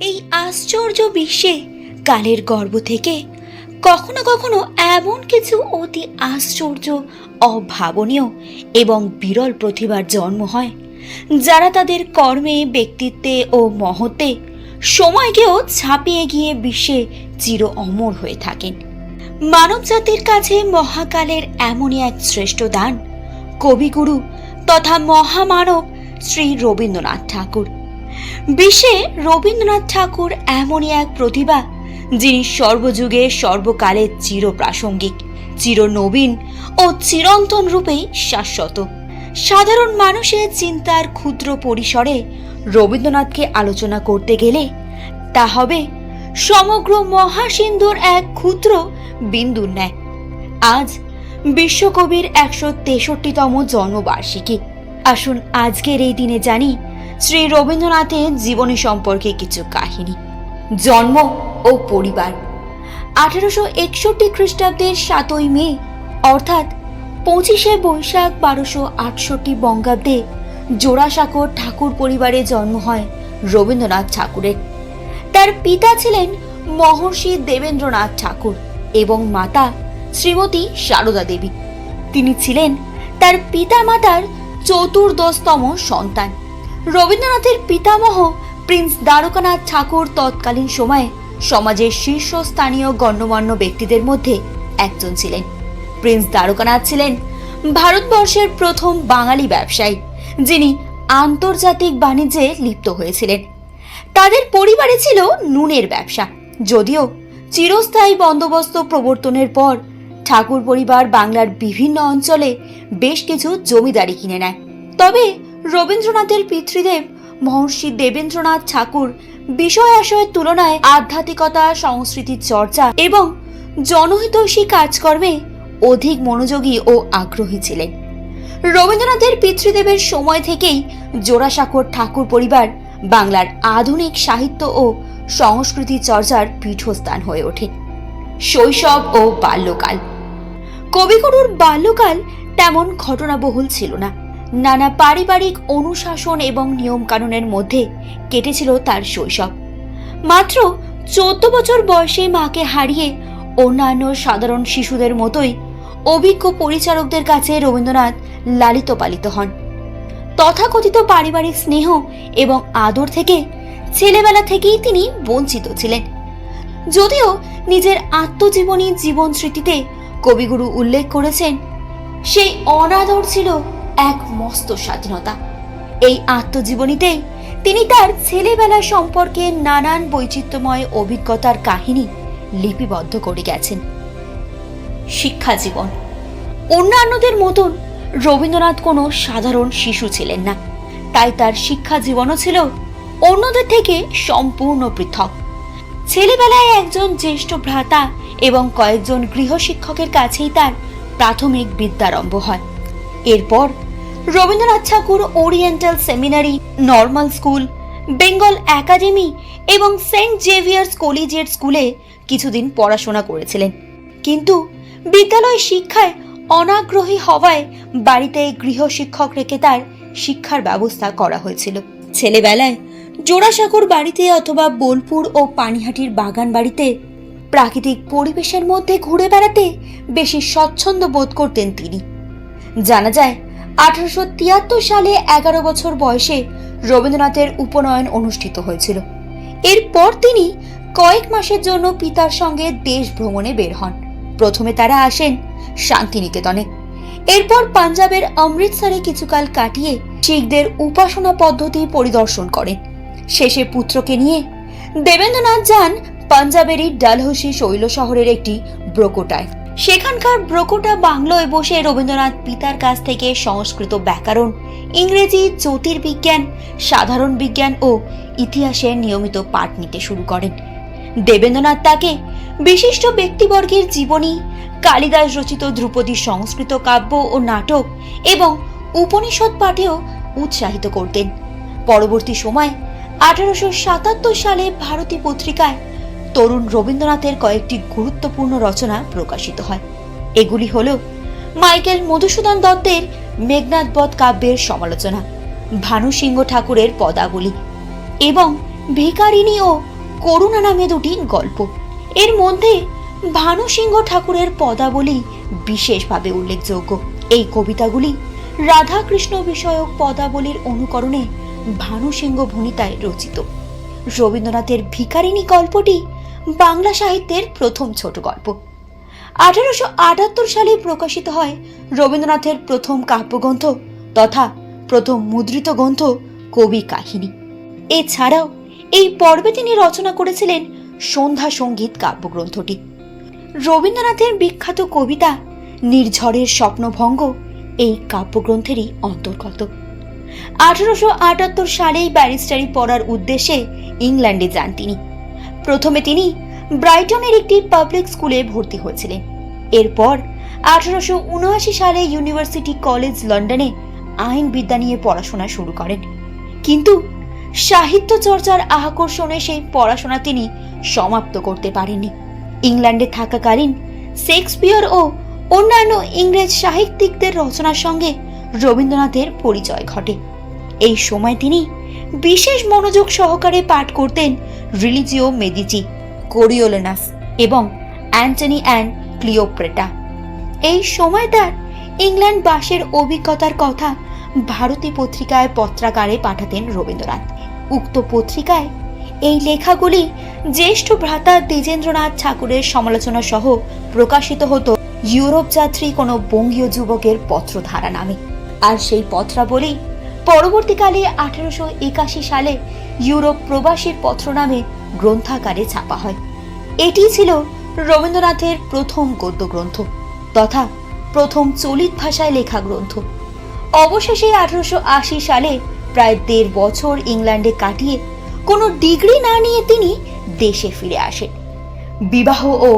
এই আশ্চর্য বিশ্বে কালের গর্ভ থেকে কখনো কখনো এমন কিছু অতি আশ্চর্য, অভাবনীয় এবং বিরল প্রতিভার জন্ম হয়, যারা তাদের কর্মে, ব্যক্তিত্বে ও মহত্বে সময়কেও ছাপিয়ে গিয়ে বিশ্বে চির অমর হয়ে থাকেন। মানব জাতির কাছে মহাকালের এমনই এক শ্রেষ্ঠ দান, কবিগুরু তথা মহামানব শ্রী রবীন্দ্রনাথ ঠাকুর। বিশ্বে রবীন্দ্রনাথ ঠাকুর এমনই এক প্রতিভা, যিনি সর্বযুগে সর্বকালে চিরপ্রাসঙ্গিক, চিরনবীন ও চিরন্তন রূপেই শাশ্বত। সাধারণ মানুষের চিন্তার ক্ষুদ্র পরিসরে রবীন্দ্রনাথকে আলোচনা করতে গেলে তা হবে সমগ্র মহাসিন্ধুর এক ক্ষুদ্র বিন্দুর ন্যায়। আজ বিশ্বকবির একশো তেষট্টিতম জন্মবার্ষিকী। আসুন আজকের এই দিনে জানি শ্রী রবীন্দ্রনাথের জীবনী সম্পর্কে কিছু কাহিনী। জন্ম ও পরিবার। আঠারোশো একষট্টি খ্রিস্টাব্দের সাতই মে, অর্থাৎ পঁচিশে বৈশাখ বারোশো আটষট্টি বঙ্গাব্দে জোড়াসাঁকোর ঠাকুর পরিবারে জন্ম হয় রবীন্দ্রনাথ ঠাকুরের। তার পিতা ছিলেন মহর্ষি দেবেন্দ্রনাথ ঠাকুর এবং মাতা শ্রীমতী সারদা দেবী। তিনি ছিলেন তার পিতা মাতার চতুর্দশতম সন্তান। রবীন্দ্রনাথের পিতামহ প্রিন্স দ্বারকানাথ ঠাকুর তৎকালীন সময়ে সমাজের শীর্ষস্থানীয় গণ্যমান্য ব্যক্তিদের মধ্যে একজন ছিলেন। প্রিন্স দ্বারকানাথ ছিলেন ভারতবর্ষের প্রথম বাঙালি ব্যবসায়ী, যিনি আন্তর্জাতিক বাণিজ্যে লিপ্ত হয়েছিলেন। তাদের পরিবারে ছিল নুনের ব্যবসা, যদিও চিরস্থায়ী বন্দোবস্ত প্রবর্তনের পর ঠাকুর পরিবার বাংলার বিভিন্ন অঞ্চলে বেশ কিছু জমিদারি কিনে নেয়। তবে রবীন্দ্রনাথের পিতৃদেব মহর্ষি দেবেন্দ্রনাথ ঠাকুর বিষয় আশয়ের তুলনায় আধ্যাত্মিকতা সংস্কৃতির চর্চা এবং জনহিতৈষী কাজকর্মে অধিক মনোযোগী ও আগ্রহী ছিলেন। রবীন্দ্রনাথের পিতৃদেবের সময় থেকেই জোড়াসাঁকোর ঠাকুর পরিবার বাংলার আধুনিক সাহিত্য ও সংস্কৃতি চর্চার পীঠস্থান হয়ে ওঠে। শৈশব ও বাল্যকাল। কবিগুরুর বাল্যকাল তেমন ঘটনাবহুল ছিল না। নানা পারিবারিক অনুশাসন এবং নিয়মকানুনের মধ্যে কেটেছিল তার শৈশব। মাত্র চোদ্দ বছর বয়সে মাকে হারিয়ে অন্যান্য সাধারণ শিশুদের মতোই অভিজ্ঞ পরিচারকদের কাছে রবীন্দ্রনাথ লালিত পালিত হন। তথাকথিত পারিবারিক স্নেহ এবং আদর থেকে ছেলেবেলা থেকেই তিনি বঞ্চিত ছিলেন। যদিও নিজের আত্মজীবনী জীবন স্মৃতিতে কবিগুরু উল্লেখ করেছেন, সেই অনাদর ছিল এক মস্ত স্বাধীনতা। এই আত্মজীবনীতে তিনি তার ছেলেবেলা সম্পর্কে নানান বৈচিত্র্যময় অভিজ্ঞতার কাহিনী লিপিবদ্ধ করে গেছেন। শিক্ষা জীবন। অন্যান্যদের মতন রবীন্দ্রনাথ কোনো সাধারণ শিশু ছিলেন না। তাই তার শিক্ষা জীবনও ছিল অন্যদের থেকে সম্পূর্ণ পৃথক। ছেলেবেলায় একজন জ্যেষ্ঠ ভ্রাতা এবং কয়েকজন গৃহশিক্ষকের কাছেই তার প্রাথমিক বিদ্যারম্ভ হয়। এরপর Rabindranath Tagore oriental seminary, normal school, Bengal academy এবং সেন্ট জেভিয়ার্স কলেজিয়েট স্কুলে কিছুদিন পড়াশোনা করেছিলেন। কিন্তু বিদ্যালয় শিক্ষায় অনাগ্রহী হওয়ায় বাড়িতে গৃহশিক্ষক রেখে তার শিক্ষার ব্যবস্থা করা হয়েছিল। ছেলেবেলায় জোড়াসাঁকোর বাড়িতে অথবা বোলপুর ও পানিহাটির বাগান বাড়িতে প্রাকৃতিক পরিবেশের মধ্যে ঘুরে বেড়াতে বেশি স্বচ্ছন্দ বোধ করতেন তিনি। জানা যায় আঠারোশো তিয়াত্তর সালে এগারো বছর বয়সে রবীন্দ্রনাথের উপনয়ন অনুষ্ঠিত হয়েছিল। এরপর তিনি কয়েক মাসের জন্য পিতার সঙ্গে দেশ ভ্রমণে বের হন। প্রথমে তারা আসেন শান্তিনিকেতনে। এরপর পাঞ্জাবের অমৃতসরে কিছুকাল কাটিয়ে শিখদের উপাসনা পদ্ধতি পরিদর্শন করেন। শেষে পুত্রকে নিয়ে দেবেন্দ্রনাথ যান পাঞ্জাবেরই ডালহসি শৈল শহরের একটি ব্রোকোটায়। সেখানকার ব্রোকোটা বাংলোয় বসে রবীন্দ্রনাথ পিতার কাছ থেকে সংস্কৃত ব্যাকরণ, ইংরেজি, জ্যোতির্বিজ্ঞান, সাধারণ বিজ্ঞান ও ইতিহাসের নিয়মিত পাঠ নিতে শুরু করেন। দেবেন্দ্রনাথ তাকে বিশিষ্ট ব্যক্তিবর্গের জীবনী, কালিদাস রচিত ধ্রুপদী সংস্কৃত কাব্য ও নাটক এবং উপনিষদ পাঠেও উৎসাহিত করতেন। পরবর্তী সময় আঠারোশো সাতাত্তর সালে ভারতী পত্রিকায় তরুণ রবীন্দ্রনাথের কয়েকটি গুরুত্বপূর্ণ রচনা প্রকাশিত হয়। এগুলি হল মাইকেল মধুসূদন দত্তের মেঘনাথ বধ কাব্যের সমালোচনা, ভানু সিংহ ঠাকুরের পদাবলী এবং ভিকারিণী ও করুণা নামে দুটি গল্প। এর মধ্যে ভানু সিংহ ঠাকুরের পদাবলী বিশেষভাবে উল্লেখযোগ্য। এই কবিতাগুলি রাধাকৃষ্ণ বিষয়ক পদাবলীর অনুকরণে ভানু সিংহ ভূমিতায় রচিত। রবীন্দ্রনাথের ভিকারিনী গল্পটি বাংলা সাহিত্যের প্রথম ছোট গল্প। আঠারোশো আটাত্তর সালে প্রকাশিত হয় রবীন্দ্রনাথের প্রথম কাব্যগ্রন্থ তথা প্রথম মুদ্রিত গ্রন্থ কবি কাহিনী। এছাড়াও এই পর্বে তিনি রচনা করেছিলেন সন্ধ্যা সংগীত কাব্যগ্রন্থটি। রবীন্দ্রনাথের বিখ্যাত কবিতা নির্ঝরের স্বপ্নভঙ্গ এই কাব্যগ্রন্থেরই অন্তর্গত। আঠারোশো আটাত্তর সালেই ব্যারিস্টারি পড়ার উদ্দেশ্যে ইংল্যান্ডে যান তিনি। প্রথমে তিনি ব্রাইটনের একটি পাবলিক স্কুলে ভর্তি হয়েছিলেন। এরপর আঠারোশো উনআশি সালে ইউনিভার্সিটি কলেজ লন্ডনে আইন বিদ্যা নিয়ে পড়াশোনা শুরু করেন। কিন্তু সাহিত্য চর্চার আকর্ষণে সেই পড়াশোনা তিনি সমাপ্ত করতে পারেননি। ইংল্যান্ডে থাকাকালীন শেক্সপিয়র ও অন্যান্য ইংরেজ সাহিত্যিকদের রচনার সঙ্গে রবীন্দ্রনাথের পরিচয় ঘটে। এই সময় তিনি বিশেষ মনোযোগ সহকারে পাঠ করতেন রিলিজিও মেদিচি, কোরিওলেনাস এবং অ্যান্টনি অ্যান্ড ক্লিওপ্রেটা। এই সময় তার ইংল্যান্ড বাসের অভিজ্ঞতার কথা ভারতী পত্রিকায় পত্রাকারে পাঠাতেন রবীন্দ্রনাথ। উক্ত পত্রিকায় এই লেখাগুলি জ্যেষ্ঠ ভ্রাতা দ্বিজেন্দ্রনাথ ঠাকুরের সমালোচনা সহ প্রকাশিত হতো ইউরোপ যাত্রী কোনো বঙ্গীয় যুবকের পত্রধারা নামে। আর সেই পত্রাবলী পরবর্তীকালে আঠারোশো একাশি সালে ইউরোপ প্রবাসীর পত্র নামে গ্রন্থাকারে ছাপা হয়। এটি ছিল রবীন্দ্রনাথের প্রথম গদ্য গ্রন্থ তথা প্রথম চলিত ভাষায় লেখা গ্রন্থ। অবশেষে আঠারোশো আশি সালে প্রায় দেড় বছর ইংল্যান্ডে কাটিয়ে কোনো ডিগ্রি না নিয়ে তিনি দেশে ফিরে আসেন। বিবাহ ও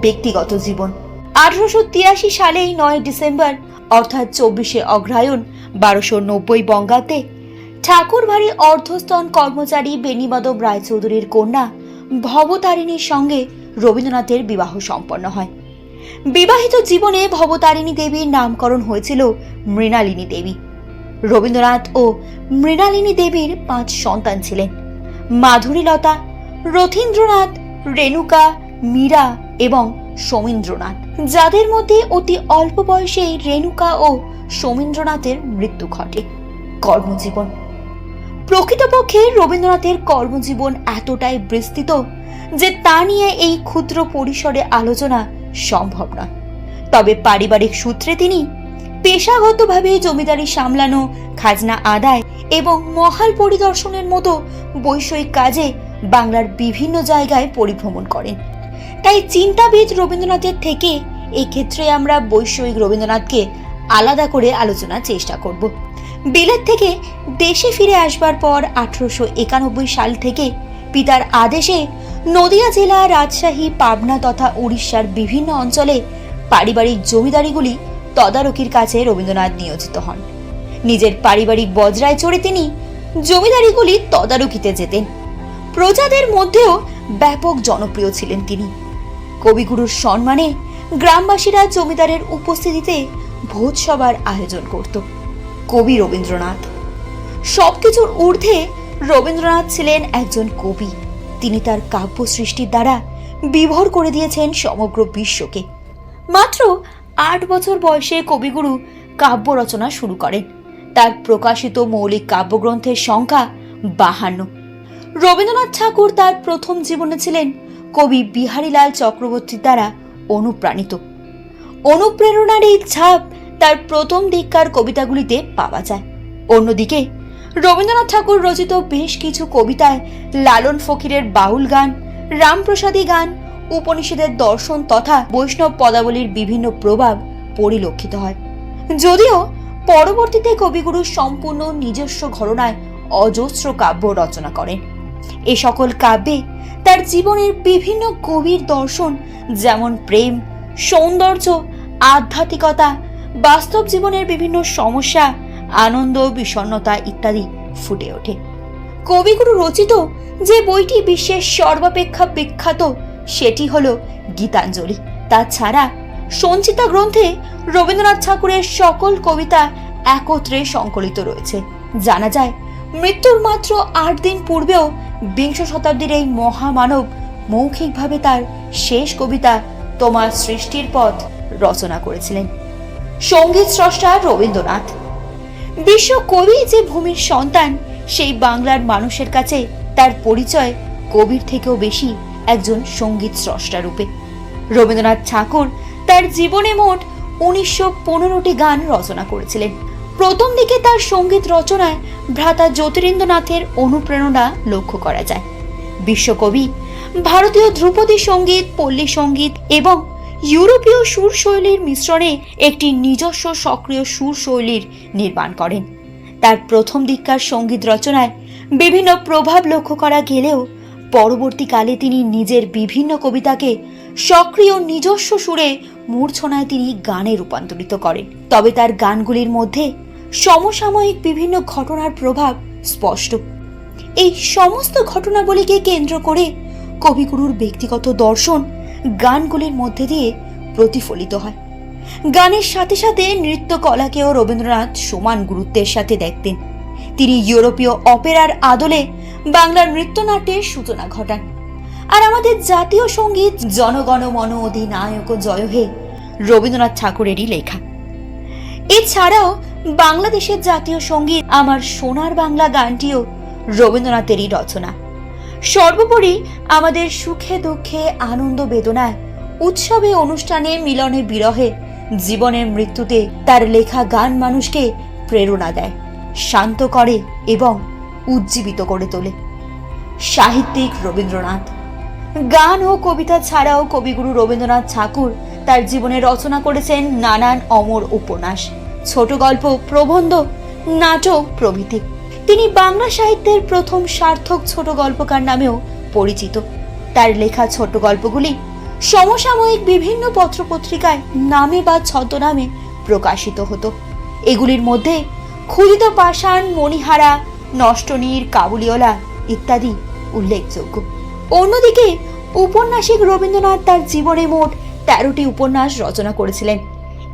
ব্যক্তিগত জীবন। আঠারোশো তিরাশি সালেই নয় ডিসেম্বর, অর্থাৎ চব্বিশে অগ্রহায়ণ, বারোশো নব্বই বঙ্গাব্দে ঠাকুরবাড়ি অর্ধস্তন কর্মচারী বেনিমাধব রায়চৌধুরীর কন্যা ভবতারিণীর সঙ্গে রবীন্দ্রনাথের বিবাহ সম্পন্ন হয়। বিবাহিত জীবনে ভবতারিণী দেবীর নামকরণ হয়েছিল মৃণালিনী দেবী। রবীন্দ্রনাথ ও মৃণালিনী দেবীর পাঁচ সন্তান ছিলেন। মাধুরীলতা, রথীন্দ্রনাথ, রেণুকা, মীরা এবং সমীন্দ্রনাথ। যাদের মধ্যে অতি অল্প বয়সেই রেণুকা ও সমীন্দ্রনাথের মৃত্যু ঘটে। কর্মজীবন প্রকৃতপক্ষে রবীন্দ্রনাথের কর্মজীবন এতটাই বিস্তৃত যে তা নিয়ে এই ক্ষুদ্র পরিসরে আলোচনা সম্ভব নয়। তবে পারিবারিক সূত্রে তিনি পেশাগতভাবে জমিদারি সামলানো, খাজনা আদায় এবং মহাল পরিদর্শনের মতো বৈষয়িক কাজে বাংলার বিভিন্ন জায়গায় পরিভ্রমণ করেন। তাই চিন্তাবিদ রবীন্দ্রনাথের থেকে এক্ষেত্রে আমরা বৈষয়িক রবীন্দ্রনাথকে আলাদা করে আলোচনার চেষ্টা করব। বিলেত থেকে দেশে ফিরে আসবার পর আঠারোশো একানব্বই সাল থেকে পিতার আদেশে নদিয়া জেলা রাজশাহী, পাবনা তথা উড়িষ্যার বিভিন্ন অঞ্চলে পারিবারিক জমিদারিগুলি তদারকির কাছে রবীন্দ্রনাথ নিয়োজিত হন। নিজের পারিবারিক বজরায় চড়ে তিনি জমিদারিগুলি তদারকিতে যেতেন। প্রজাদের মধ্যেও ব্যাপক জনপ্রিয় ছিলেন তিনি। কবিগুরুর সম্মানে গ্রামবাসীরা জমিদারের উপস্থিতিতে ভোজসভার আয়োজন করত। কবি রবীন্দ্রনাথ। সবকিছুর ঊর্ধ্বে রবীন্দ্রনাথ ছিলেন একজন কবি। তিনি তার কাব্য সৃষ্টির দ্বারা বিভোর করে দিয়েছেন সমগ্র বিশ্বকে। মাত্র আট বছর বয়সে কবিগুরু কাব্য রচনা শুরু করেন। তার প্রকাশিত মৌলিক কাব্যগ্রন্থের সংখ্যা বাহান্ন। রবীন্দ্রনাথ ঠাকুর তার প্রথম জীবনে ছিলেন কবি বিহারীলাল চক্রবর্তীর দ্বারা অনুপ্রাণিত। অনুপ্রেরণার এই ছাপ তার প্রথম দিককার কবিতাগুলিতে পাওয়া যায়। অন্যদিকে, রবীন্দ্রনাথ ঠাকুর রচিত বেশ কিছু কবিতায় লালন ফকিরের বাউল গান, রামপ্রসাদী গান, উপনিষদের দর্শন তথা বৈষ্ণব পদাবলীর বিভিন্ন প্রভাব পরিলক্ষিত হয়। যদিও পরবর্তীতে কবিগুরু সম্পূর্ণ নিজস্ব ঘরনায় অজস্র কাব্য রচনা করেন। এ সকল কাব্যে তার জীবনের বিভিন্ন গভীর দর্শন, যেমন প্রেম, সৌন্দর্য, আধ্যাত্মিকতা বাস্তব জীবনের বিভিন্ন সমস্যা, আনন্দ, বিষণ্ণতা ইত্যাদি ফুটে ওঠে। কবিগুরু রচিত যে বইটি বিশ্বের সর্বাপেক্ষা বিখ্যাত, সেটি হল গীতাঞ্জলি। তাছাড়া সঞ্চিতা গ্রন্থে রবীন্দ্রনাথ ঠাকুরের সকল কবিতা একত্রে সংকলিত রয়েছে। জানা যায়, মৃত্যুর মাত্র আট দিন পূর্বেও বিংশ শতাব্দীর এই মহামানব মৌখিকভাবে তার শেষ কবিতা তোমার সৃষ্টির পথ রচনা করেছিলেন। সংগীত স্রষ্টা রবীন্দ্রনাথ। বিশ্ব কবি যে ভূমির সন্তান, সেই বাংলার মানুষের কাছে তার পরিচয় কবির থেকেও বেশি একজন সংগীত স্রষ্টা রূপে। রবীন্দ্রনাথ ঠাকুর তার জীবনে মোট উনিশশো পনেরোটি গান রচনা করেছিলেন। প্রথম দিকে তার সংগীত রচনায় ভ্রাতা জ্যোতিরিন্দ্রনাথের অনুপ্রেরণা লক্ষ্য করা যায়। বিশ্বকবি, ভারতীয় ধ্রুপদী সংগীত, পল্লী সংগীত এবং ইউরোপীয় সুর শৈলীর মিশ্রণে একটি নিজস্ব সক্রিয় সুর শৈলীর নির্মাণ করেন। তার প্রথম দিককার সংগীত রচনায় বিভিন্ন প্রভাব লক্ষ্য করা গেলেও পরবর্তীকালে তিনি নিজের বিভিন্ন কবিতাকে সক্রিয় নিজস্ব সুরে মূর্ছনায় তিনি গানে রূপান্তরিত করেন। তবে তার গানগুলির মধ্যে সমসাময়িক বিভিন্ন ঘটনার প্রভাব স্পষ্ট। এই সমস্ত ঘটনাবলীকে কেন্দ্র করে কবিগুরুর ব্যক্তিগত দর্শন গানগুলির মধ্যে দিয়ে প্রতিফলিত হয়। গানের সাথে সাথে নৃত্যকলাকেও রবীন্দ্রনাথ সমান গুরুত্বের সাথে দেখতেন। তিনি ইউরোপীয় অপেরার আদলে বাংলার নৃত্যনাট্যের সূচনা ঘটান। আর আমাদের জাতীয় সংগীত জনগণ মন অধিনায়ক জয় হে রবীন্দ্রনাথ ঠাকুরেরই লেখা। এছাড়াও বাংলাদেশের জাতীয় সংগীত আমার সোনার বাংলা গানটিও রবীন্দ্রনাথেরই রচনা। সর্বোপরি আমাদের সুখে দুঃখে আনন্দ বেদনায়, উৎসবে অনুষ্ঠানে মিলনে বিরহে, জীবনের মৃত্যুতে তার লেখা গান মানুষকে প্রেরণা দেয়, শান্ত করে এবং উজ্জীবিত করে তোলে। সাহিত্যিক রবীন্দ্রনাথ, গান ও কবিতা ছাড়াও কবিগুরু রবীন্দ্রনাথ ঠাকুর তার জীবনে রচনা করেছেন নানান অমর উপন্যাস, ছোট গল্প প্রবন্ধ, নাটক প্রভৃতি। তিনি বাংলা সাহিত্যের প্রথম সার্থক ছোট গল্পকার নামেও পরিচিত। তার লেখা ছোট গল্পগুলি সমসাময়িক বিভিন্ন পত্রপত্রিকায় নামে বা ছদ্মনামে প্রকাশিত হতো। এগুলির মধ্যে ক্ষুদিত পাষাণ, মণিহারা, নষ্টনীর কাবুলিওলা ইত্যাদি উল্লেখযোগ্য। অন্যদিকে উপন্যাসিক রবীন্দ্রনাথ তার জীবনে মোট তেরোটি উপন্যাস রচনা করেছিলেন।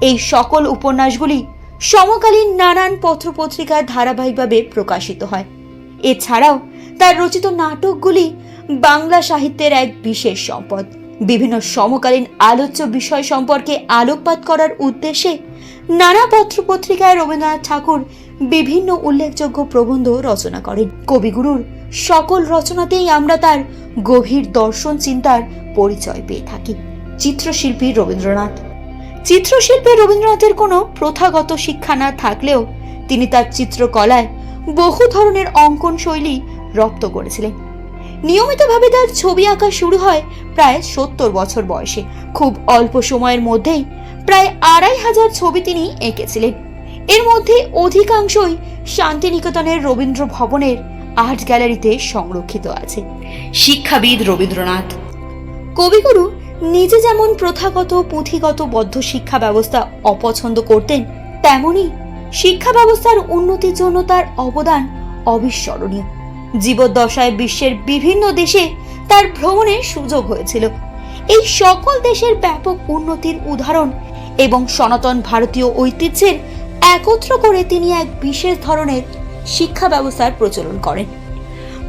এই সকল উপন্যাসগুলি সমকালীন নানান পত্রপত্রিকায় ধারাবাহিকভাবে প্রকাশিত হয়। এছাড়াও তার রচিত নাটকগুলি বাংলা সাহিত্যের এক বিশেষ সম্পদ। বিভিন্ন সমকালীন আলোচ্য বিষয় সম্পর্কে আলোকপাত করার উদ্দেশ্যে নানা পত্রপত্রিকায় রবীন্দ্রনাথ ঠাকুর বিভিন্ন উল্লেখযোগ্য প্রবন্ধ রচনা করেন। কবিগুরুর সকল রচনাতেই আমরা তার গভীর দর্শন চিন্তার পরিচয় পেয়ে থাকি। চিত্রশিল্পী রবীন্দ্রনাথ। চিত্রশিল্পে রবীন্দ্রনাথের কোনো প্রথাগত শিক্ষা না থাকলেও তিনি তার চিত্রকলায় বহু ধরনের অঙ্কন শৈলী রপ্ত করেছিলেন। নিয়মিতভাবে তার ছবি আঁকা শুরু হয় প্রায় সত্তর বছর বয়সে। খুব অল্প সময়ের মধ্যেই প্রায় আড়াই হাজার ছবি তিনি এঁকেছিলেন। এর মধ্যে অধিকাংশই শান্তিনিকেতনের রবীন্দ্র ভবনের আর্ট গ্যালারিতে সংরক্ষিত আছে। শিক্ষাবিদ রবীন্দ্রনাথ। কবিগুরু নিজে যেমন প্রথাগত, পুঁথিগত, বদ্ধ শিক্ষা ব্যবস্থা অপছন্দ করতেন, তেমনি শিক্ষা ব্যবস্থার উন্নতির জন্য তার অবদান অবিস্মরণীয়। জীবদ্দশায় বিশ্বের বিভিন্ন দেশে তার ভ্রমণের সুযোগ হয়েছিল। এই সকল দেশের ব্যাপক উন্নতির উদাহরণ এবং সনাতন ভারতীয় ঐতিহ্যের একত্র করে তিনি এক বিশেষ ধরনের শিক্ষা ব্যবস্থার প্রচলন করেন।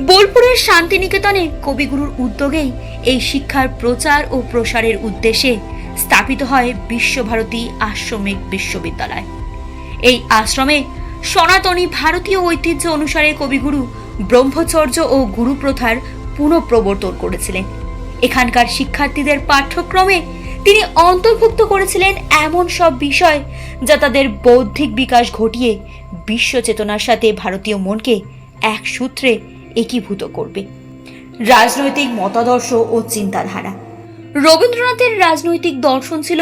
বোলপুরের শান্তিনিকেতনে কবিগুরুর উদ্যোগেই এই শিক্ষার প্রচার ও প্রসারের উদ্দেশ্যে স্থাপিত হয় বিশ্বভারতী আশ্রমিক বিশ্ববিদ্যালয়। এই আশ্রমে সনাতনী ভারতীয় ঐতিহ্য অনুসারে কবিগুরু ব্রহ্মচর্য ও গুরুপ্রথার পুনঃপ্রবর্তন করেছিলেন। এখানকার শিক্ষার্থীদের পাঠ্যক্রমে তিনি অন্তর্ভুক্ত করেছিলেন এমন সব বিষয় যা তাদের বৌদ্ধিক বিকাশ ঘটিয়ে বিশ্ব চেতনার সাথে ভারতীয় মনকে এক সূত্রে একীভূত করবে। রাজনৈতিক মতাদর্শ ও চিন্তাধারা। রবীন্দ্রনাথের রাজনৈতিক দর্শন ছিল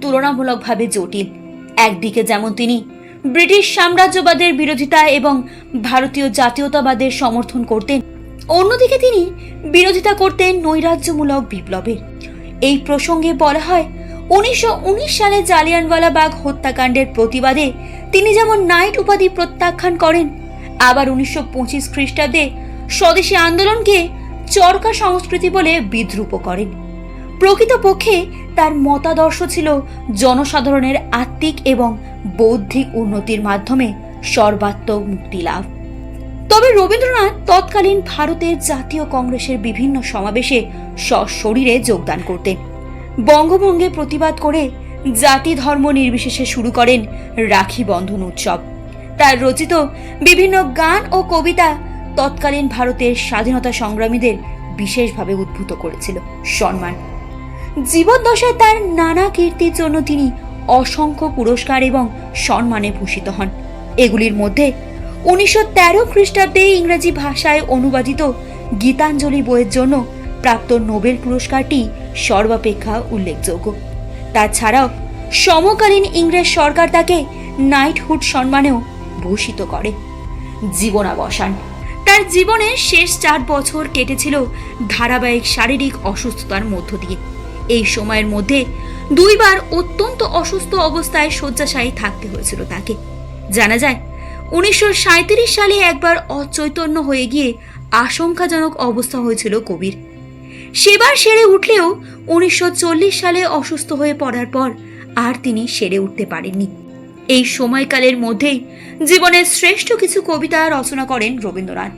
তুলনামূলকভাবে জটিল। একদিকে যেমন তিনি ব্রিটিশ সাম্রাজ্যবাদের বিরোধিতা এবং ভারতীয় জাতীয়তাবাদের সমর্থন করতেন, অন্যদিকে তিনি বিরোধিতা করতেন নৈরাজ্যমূলক বিপ্লবের এই প্রসঙ্গে বলা হয়, উনিশশো উনিশ সালে জালিয়ানওয়ালাবাগ হত্যাকাণ্ডের প্রতিবাদে তিনি যেমন নাইট উপাধি প্রত্যাখ্যান করেন, আবার উনিশশো পঁচিশ খ্রিস্টাব্দে স্বদেশী আন্দোলনকে চরকা সংস্কৃতি বলে বিদ্রুপ করেন। প্রকৃতপক্ষে তার মতাদর্শ ছিল জনসাধারণের আত্মিক এবং বৌদ্ধিক উন্নতির মাধ্যমে সর্বাত্মক মুক্তি লাভ। তবে রবীন্দ্রনাথ তৎকালীন ভারতের জাতীয় কংগ্রেসের বিভিন্ন সমাবেশে সশরীরে যোগদান করতেন। বঙ্গভঙ্গে প্রতিবাদ করে জাতি ধর্ম নির্বিশেষে শুরু করেন রাখি বন্ধন উৎসব। তার রচিত বিভিন্ন গান ও কবিতা তৎকালীন ভারতের স্বাধীনতা সংগ্রামীদের বিশেষভাবে উদ্ভূত করেছিল সম্মান। জীবদ্দশায় তার নানা কীর্তির জন্য তিনি অসংখ্য পুরস্কার এবং সম্মানে ভূষিত হন। এগুলির মধ্যে উনিশশো তেরো খ্রিস্টাব্দে ইংরেজি ভাষায় অনুবাদিত গীতাঞ্জলি বইয়ের জন্য প্রাপ্ত নোবেল পুরস্কারটি সর্বাপেক্ষা উল্লেখযোগ্য। তাছাড়াও সমকালীন ইংরেজ সরকার তাকে নাইটহুড সম্মানেও ভূষিত করে। জীবনাবসান তার জীবনের শেষ চার বছর কেটেছিল ধারাবাহিক শারীরিক অসুস্থতার মধ্য দিয়ে। এই সময়ের মধ্যে দুইবার অত্যন্ত অসুস্থ অবস্থায় শয্যাশায়ী থাকতে হয়েছিল তাকে। জানা যায়, উনিশশো সালে একবার অচৈতন্য হয়ে গিয়ে আশঙ্কাজনক অবস্থা হয়েছিল কবির। সেবার সেরে উঠলেও উনিশশো চল্লিশ সালে অসুস্থ হয়ে পড়ার পর আর তিনি সেরে উঠতে পারেননি। এই সময়কালের মধ্যেই জীবনের শ্রেষ্ঠ কিছু কবিতা রচনা করেন রবীন্দ্রনাথ।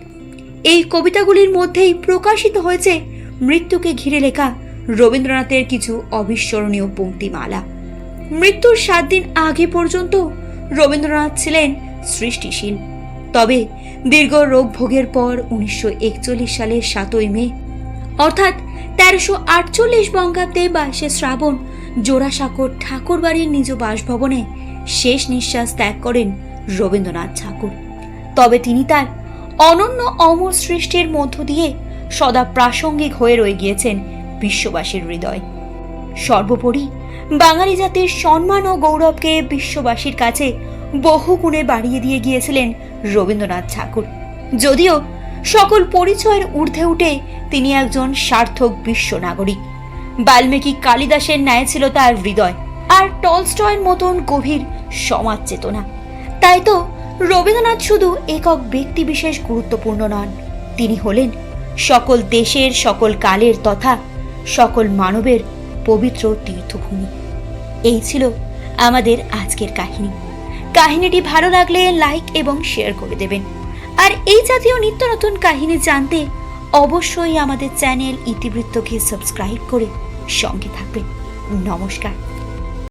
এই কবিতাগুলির মধ্যেই প্রকাশিত হয়েছে মৃত্যুকে ঘিরে লেখা রবীন্দ্রনাথের কিছু অবিস্মরণীয় পংক্তিমালা মৃত্যুর সাত দিন আগে পর্যন্ত রবীন্দ্রনাথ ছিলেন সৃষ্টিশীল। তবে দীর্ঘ রোগ ভোগের পর উনিশশো একচল্লিশ সালের সাতই মে, অর্থাৎ তেরোশো আটচল্লিশ বঙ্গাব্দে বাইশে শ্রাবণ, জোড়াসাঁকোর ঠাকুরবাড়ির নিজ বাসভবনে শেষ নিঃশ্বাস ত্যাগ করেন রবীন্দ্রনাথ ঠাকুর। তবে তিনি তার অনন্য অমর সৃষ্টির মধ্য দিয়ে সদা প্রাসঙ্গিক হয়ে রয়ে গিয়েছেন বিশ্ববাসীর হৃদয়। সর্বোপরি বাঙালি জাতির সম্মান ও গৌরবকে বিশ্ববাসীর কাছে বহু গুণে বাড়িয়ে দিয়ে গিয়েছিলেন রবীন্দ্রনাথ ঠাকুর। যদিও সকল পরিচয়ের ঊর্ধ্বে উঠে তিনি একজন সার্থক বিশ্ব নাগরিক। বাল্মীকি কালিদাসের ন্যায় ছিল তার হৃদয়, আর টলস্টয়ের মতন গভীর সমাজ চেতনা। তাই তো রবীন্দ্রনাথ শুধু একক ব্যক্তি বিশেষ গুরুত্বপূর্ণ নন। তিনি হলেন সকল দেশের, সকল কালের তথা সকল মানবের পবিত্র তীর্থভূমি। এই ছিল আমাদের আজকের কাহিনী। কাহিনীটি ভালো লাগলে লাইক এবং শেয়ার করে দেবেন। আর এই জাতীয় নিত্য নতুন কাহিনী জানতে অবশ্যই আমাদের চ্যানেল ইতিবৃত্তকে সাবস্ক্রাইব করে সঙ্গে থাকবেন। নমস্কার।